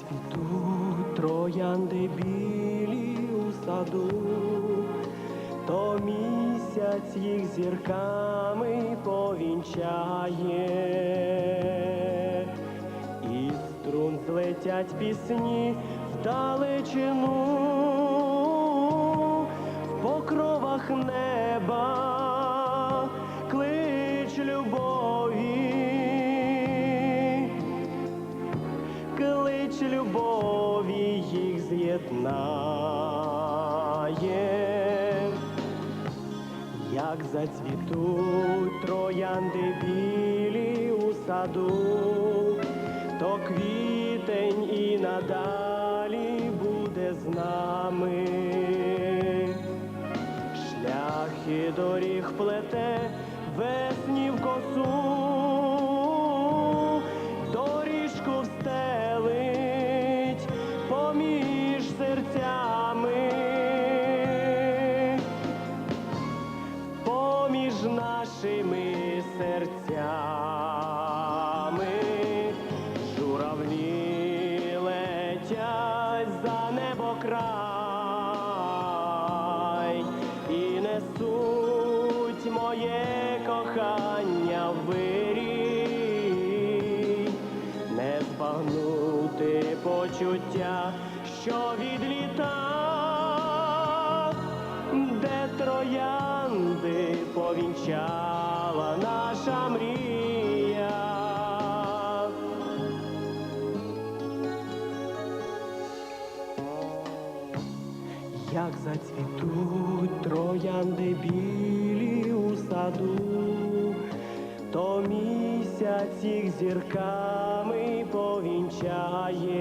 зацвітуть троянди білі у саду, то місяць їх зірками повінчає, і струн злетять пісні вдалечину, в покровах неба зацвітуть троянди білі у саду, то квітень і надалі буде з нами. Шляхи доріг плете край і несуть моє кохання в вирій, не збагнути почуття, що відліта, де троянди повінчала наша мрія. Зацвітуть троянди білі у саду, то місяць їх зірками повінчає,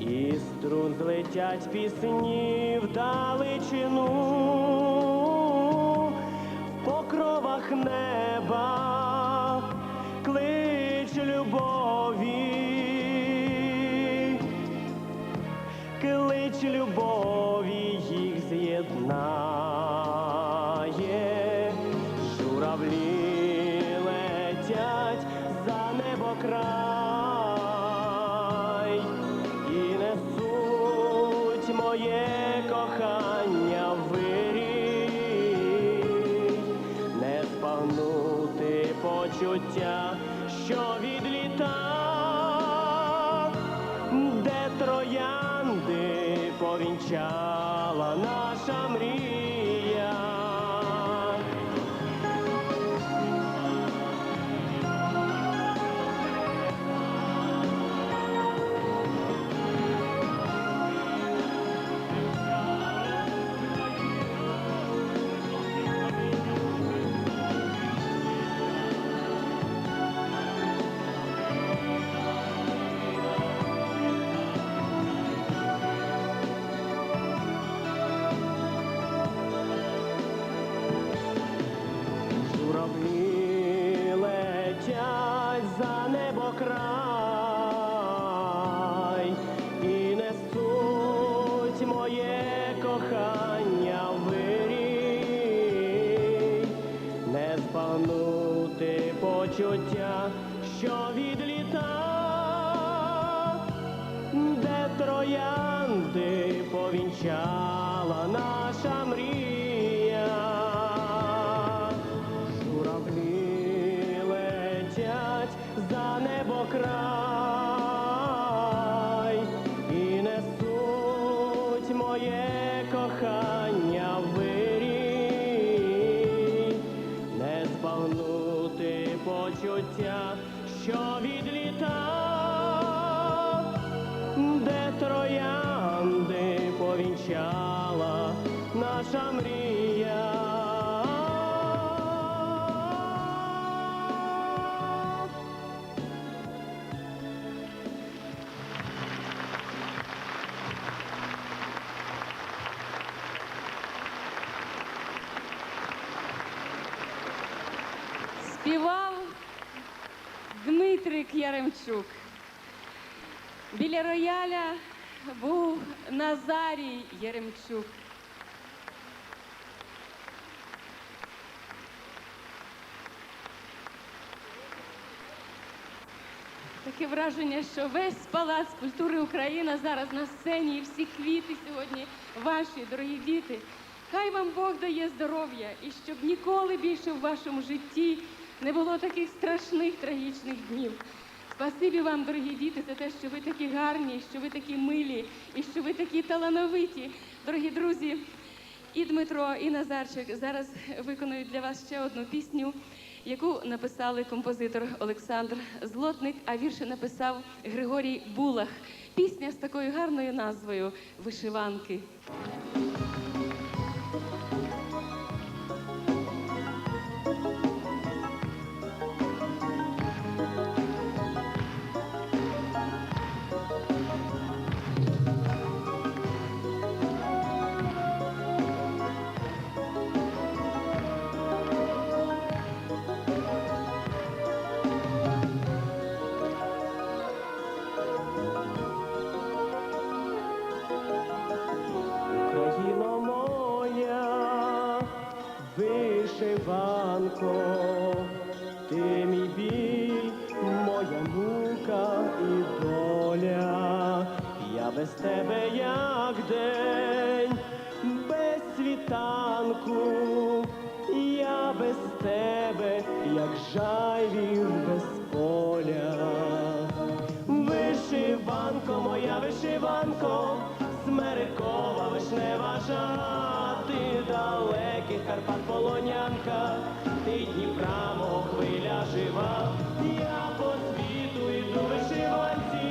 і струн злетять пісні вдалечину, в покровах неба любові їх з'єднає, журавлі летять за небо край і несуть моє кохання в вирій, не збагнути почуття, що повінчала наша мрія. Наша мрія. Співав Дмитрик Яремчук. Біля рояля був Назарій Яремчук. Таке враження, що весь палац культури Україна зараз на сцені, і всі квіти сьогодні ваші, дорогі діти. Хай вам Бог дає здоров'я і щоб ніколи більше в вашому житті не було таких страшних трагічних днів. Спасибі вам, дорогі діти, за те, що ви такі гарні, що ви такі милі і що ви такі талановиті. Дорогі друзі, і Дмитро, і Назарчик зараз виконують для вас ще одну пісню, яку написали композитор Олександр Злотник, а вірші написав Григорій Булах. Пісня з такою гарною назвою Вишиванки. Вишиванко, ти мій біль, моя мука і доля. Я без тебе як день, без світанку, я без тебе, як жайвір без поля. Вишиванко, моя вишиванко, смерекова вишнева жара, ти далеких Карпат полонянка, ти Дніпра, хвиля жива, я по світу йду вишиванці,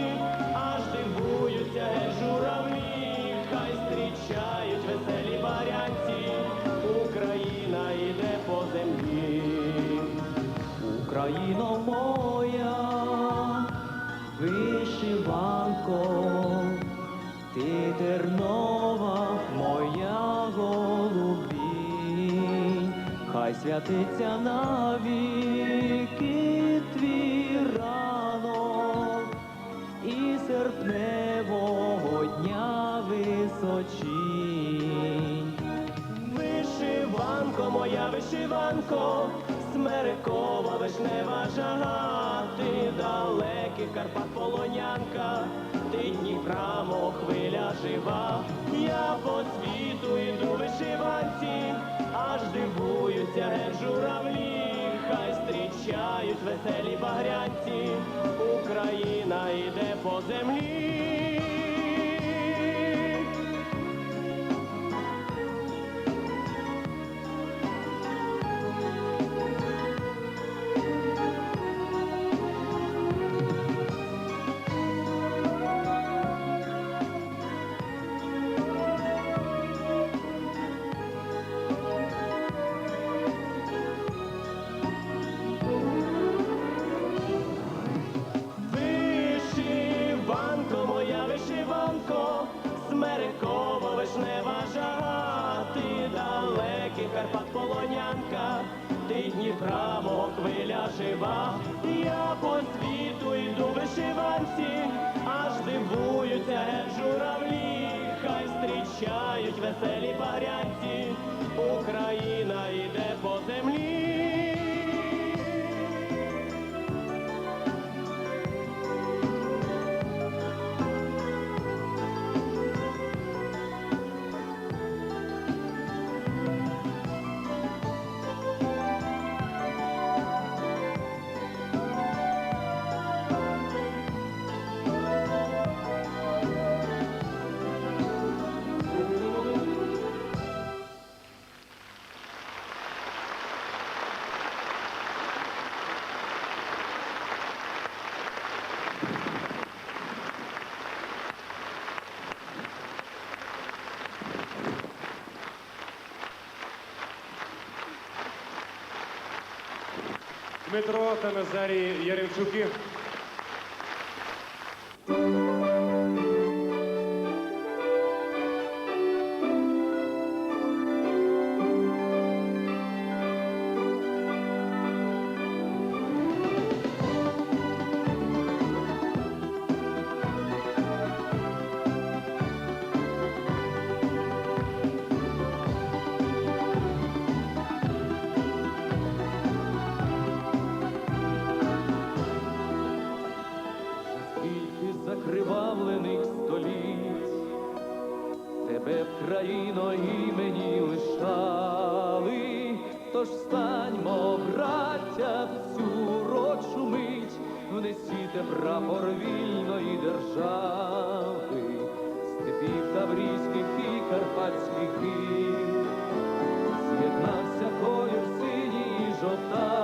аж дивуються журавлі, хай зустрічають веселі барянці, Україна йде по землі. Україно моя, вишиванко, ти тернова моя хай святиться навіки твій ранок і серпневого дня височінь. Вишиванко, моя вишиванко, смерекова вишнева жага, ти далеких Карпат полонянка, ти Дніпра, мов хвиля жива, я по світу йду вишиванці, аж дивуються геть журавлі, хай зустрічають веселі багрянці, Україна йде по землі. Мого хвиля жива, я по світу йду вишиванці, аж дивуються журавлі, хай зустрічають веселі барянці, Україна йде Дмитро та Назарій Яремчуки. скривавлених століть, тебе б країно імені лишали, тож станьмо, браття, всю цю урочу мить, внесіте прапор вільної держави, степів таврійських і карпатських гір, з'єднався колір синій і жовта.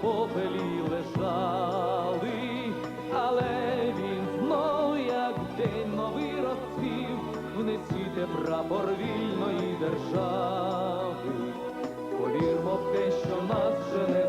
попелі лежали, але він знов, як день новий розцвів, внесіте прапор вільної держави, повірмо в те, що нас вже не.